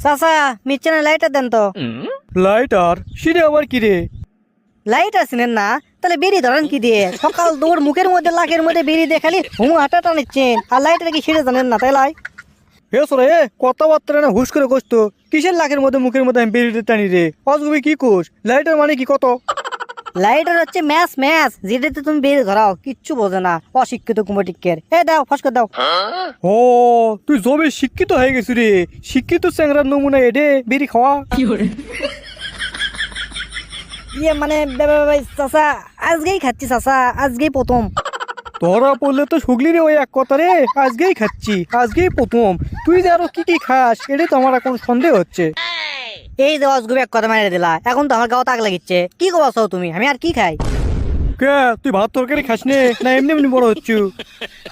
চাচা মিচ্ছেনে লাইটার দেন তো। লাইটার সেটা আবার কি রে? লাইটার আসেন না তাহলে বেরি ধরেন কি দিয়ে? সকাল দৌড় মুখের মধ্যে লাখের মধ্যে বেরি দিয়ে খালি হুম আটা টানিচ্ছেন আর লাইটার কি ছিঁড়ে জানেন না তাই লাই। হে সরে কথাবার্তা না হুশ করে গোস্ত কিসের লাখের মধ্যে মুখের মধ্যে আমি বেরিয়ে টানি রে? অজগুবি কি কোষ লাইটার মানে কি কত? লাইটার হচ্ছে ম্যাচ ম্যাচ। যেটাতে তুমি বেরি ধরাও কিচ্ছু বোঝে না। অশিক্ষিত কুমটিকের এ দাও ফস করে দাও। ও তুই জবে শিক্ষিত হয়ে গেছিস রে। শিক্ষিত চ্যাংরার নমুনা এডে বেরি খাওয়া। ইয়ে মানে বে- আজকেই খাচ্ছি চাচা আজকেই প্রথম। ধরা পড়লে তো শুগলি রে ওই এক কথা রে আজকেই খাচ্ছি আজকেই প্রথম। তুই যে আরও কি কি খাস এটাই তো আমার এখন সন্দেহ হচ্ছে। এই যে অসগুবি এক কথা মেরে দিলা এখন তো আমার গাও তাক লাগিচ্ছে। কি কবাস তুমি? আমি আর কি খাই? কে? তুই ভাত তরকারি খাস নে? না এমনি এমনি বড় হচ্ছু।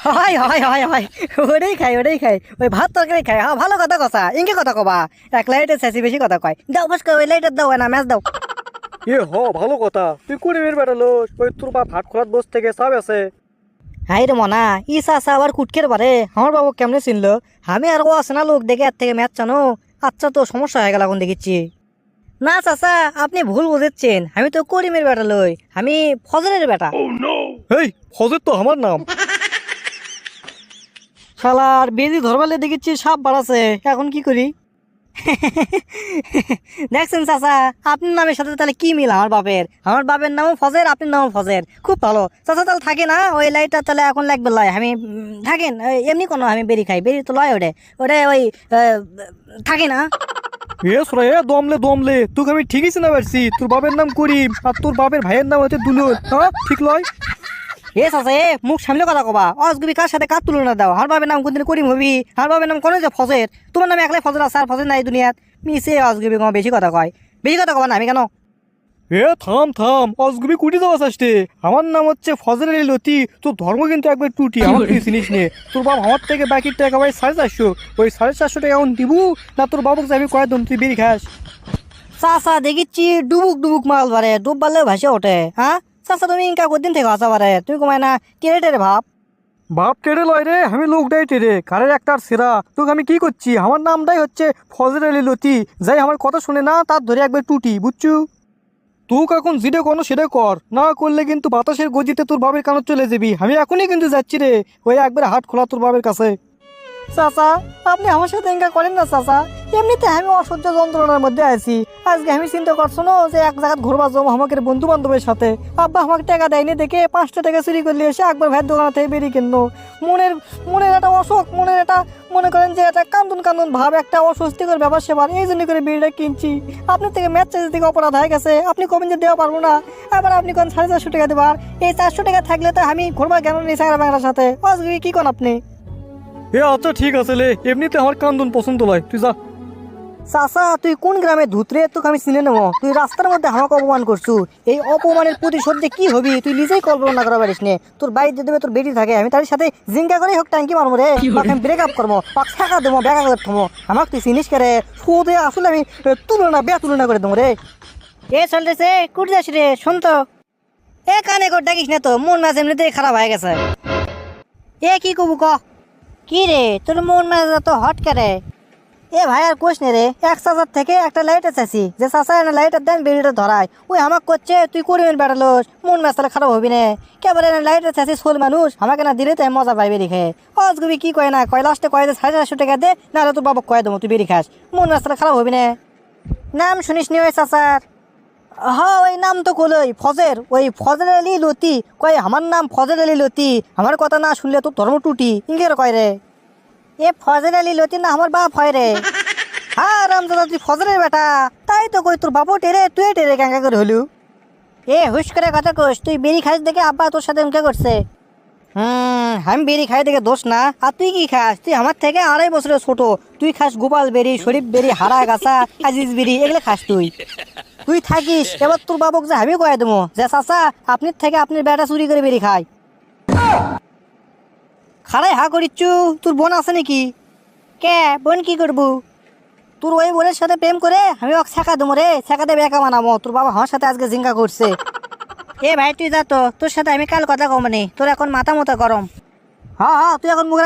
হয় হয় হয় হয়। ওটাই খাই ওটাই খাই। ওই ভাত তরকারি খাই। হ্যাঁ ভালো কথা কসা। ইনকে কথা কবা। এক লাইটের শেষে বেশি কথা কয়। দাও করে ওই লাইটার দাও না ম্যাচ দাও। এ হ ভালো কথা। তুই কুড়ি মিনিট বেড়ালো। ওই তোর বাপ ভাত খোলাত বস থেকে সব আছে। হাই রে মনা ই চাচা আবার কুটকের পারে আমার বাবু কেমনে চিনলো? আমি আর ও আছে না লোক দেখে এর থেকে ম্যাচ জানো আচ্ছা তো সমস্যা হয়ে গেল এখন দেখেছি। না চাচা আপনি ভুল বুঝেছেন। আমি তো করিমের বেটা লই আমি ফজরের বেটা। এই ফজর তো আমার নাম। শালার বেজি ধরবালে দেখেছি সাপ বাড়াছে। এখন কি করি? দেখছেন চাচা, আপনার নামের সাথে তাহলে কি মিল আমার বাপের? আমার বাপের নামও ফজের, আপনার নামও ফজের। খুব ভালো। চাচা তাহলে থাকে না, ওই লাইটটা তাহলে এখন লাগবে লয়। আমি থাকেন এমনি কোনো আমি বেরি খাই, বেরি তো লয় ওটা ওটা ওই থাকে না। দমলে দমলে, তোকে আমি ঠিকই চিনা পারছি। তোর বাপের নাম করিম, আর তোর বাপের ভাইয়ের নাম হচ্ছে দুলুন হ্যাঁ ঠিক লয়? এ চাচা এ মুখ সামলে কথা কবা। অসগুবি কার সাথে কার তুলনা দাও? বাবার নাম কোনদিন করিম হবি? আমার বাবার নাম কোনো যে ফজের তোমার নামে একলাই ফজর আছে আর ফজর নাই দুনিয়াত। মিশে অসগুবি কম বেশি কথা কয়। বেশি কথা কবা না আমি কেন? এ থাম থাম অজগুবি কুটি দেওয়া চাষতে আমার নাম হচ্ছে ফজর আলী লতি। তোর ধর্ম কিন্তু একবার টুটি আমার তুই চিনিস নে? তোর বাপ আমার থেকে বাকি টাকা ভাই সাড়ে চারশো ওই সাড়ে চারশো টাকা এখন দিবু না তোর বাবুকে যাবি কয়েক দম তুই বেরি খাস চাচা দেখিচ্ছি ডুবুক ডুবুক মাল বারে ডুব বারলেও ভাসে ওঠে হ্যাঁ চাচা, তুমি ইনকা কদিন থেকে আসা পারে তুমি কমায় না কেরেটের ভাব বাপ কেড়ে লয় রে আমি লোকটাই টেরে কারের একটার সেরা তোকে আমি কি করছি আমার নামটাই হচ্ছে ফজর আলী লতি। যাই আমার কথা শুনে না তার ধরে একবার টুটি, বুঝছু? তোকে এখন যেটা কোনো, সেটা কর না করলে কিন্তু বাতাসের গতিতে তোর বাবের কানত চলে যাবি। আমি এখনই কিন্তু যাচ্ছি রে ওই একবার হাট খোলা তোর বাবের কাছে। চাচা, আপনি আমার সাথে ইনকা করেন না চাচা। এমনিতে আমি অসহ্য যন্ত্রণার মধ্যে আছি। আজকে আমি চিন্তা করছ না যে এক জায়গায় ঘুরবা যাব আমাকে বন্ধু বান্ধবের সাথে। আব্বা আমাকে টাকা দেয়নি দেখে পাঁচটা টাকা চুরি করলে এসে একবার ভাইয়ের দোকান থেকে বেরিয়ে কিনলো। মনের মনের একটা অসুখ, মনের একটা, মনে করেন যে একটা কান্দুন কান্দুন ভাব, একটা অস্বস্তিকর ব্যাপার সেবার এই জন্য করে বিড়িটা কিনছি। আপনার থেকে ম্যাচ চার্জের থেকে অপরাধ হয়ে গেছে। আপনি কমেন যে দেওয়া পারব না। আবার আপনি কোন সাড়ে চারশো টাকা দেবার? এই চারশো টাকা থাকলে তো আমি ঘুরবা কেন নেই সাগরা বাংলার সাথে? আজকে কি কোন আপনি? এ আচ্ছা ঠিক আছে লে এমনিতে আমার কান্দন পছন্দ নয় তুই যা। চাচা তুই কোন গ্রামে ধুতরে তোকে আমি চিনে নেব? তুই রাস্তার মধ্যে আমাকে অপমান করছু। এই অপমানের প্রতিশোধ যে কি হবি তুই নিজেই কল্পনা করা পারিস নে। তোর বাড়িতে দেবে তোর বেটি থাকে আমি তার সাথে জিঙ্কা করে হোক ট্যাঙ্কি মারবো রে। আমি ব্রেক আপ করব পাক ছাকা দেবো ব্যাকা করে থমো। আমাকে তুই চিনিস করে সুদে আসলে আমি তুলনা বে তুলনা করে দেবো রে। এ চলতেছে কুট যাস রে শুন তো। এ কানে কর ডাকিস না তো মন মাঝে এমনিতেই খারাপ হয়ে গেছে। এ কি কবু ক? কি রে? তোর মন মেজাজ তো হট করে? এ ভাই, আর কোশ নে রে, এক চাচার থেকে একটা লাইটার চাইছি যে চাচা এনে লাইটার দেন বেরিটা ধরায়। ওই আমাক করছে তুই করিমের বেড়ালোস মন মেসালে খারাপ হবি না। কেবল এনে লাইটার চাইছি সোল মানুষ, আমাকে না দিলে তাই মজা পাই বেরি খেয়ে অজগুবি কি কয় না কয়, লাস্টে কয় যে সাড়ে চারশো টাকা দে, নাহলে তোর বাবা কয় দেবো, তুই বেরি খাস। মন মেসালে খারাপ হবি না। নাম শুনিস নি ওই চাচার? হ্যাঁ ওই নাম তো কলই, ফজের। ওই ফজর আলী লতি। কয়, আমার নাম ফজর আলী লতি। আমার কথা না শুনলে তো ধর্ম টুটি। ইংরের কয় রে? এ ফজর আলী লতি না আমার বাপ হয় রে। হ্যাঁ রামদাদা তুই ফজরের বেটা। তাই তো কই, তোর বাপও টেরে তুই টেরে ক্যাঙ্কা করে হলু। এ, হুশ করে কথা কোস, তুই বেরি খাস দেখে আব্বা তোর সাথে উনকে করছে। হুম, আমি বেরি খাই দেখে দোষ না। আর তুই কি খাস? তুই আমার থেকে আড়াই বছরের ছোট। তুই খাস গোপাল বেরি, শরীফ বেরি, হারা, গাছা, আজিজ বেরি, এগুলো খাস তুই। তুই থাকিস। এবার তোর বাবুক যে আমি কয়ে দেবো যে, চাচা আপনি থেকে আপনি বেটা চুরি করে বেরি খায়। খাড়াই হা করিচ্ছু, তোর বোন আছে নাকি? কে? বোন কি করব? তোর ওই বোনের সাথে প্রেম করে আমি ওকে ছেঁকা দেবো রে ছেঁকাতে বেকা বানাবো। তোর বাবা আমার সাথে আজকে জিঙ্কা করছে। এ ভাই, তুই যা তো, তোর সাথে আমি কাল কথা কমানি, তোর এখন মাথা মতো গরম। হ্যাঁ হ্যাঁ তুই এখন মুখ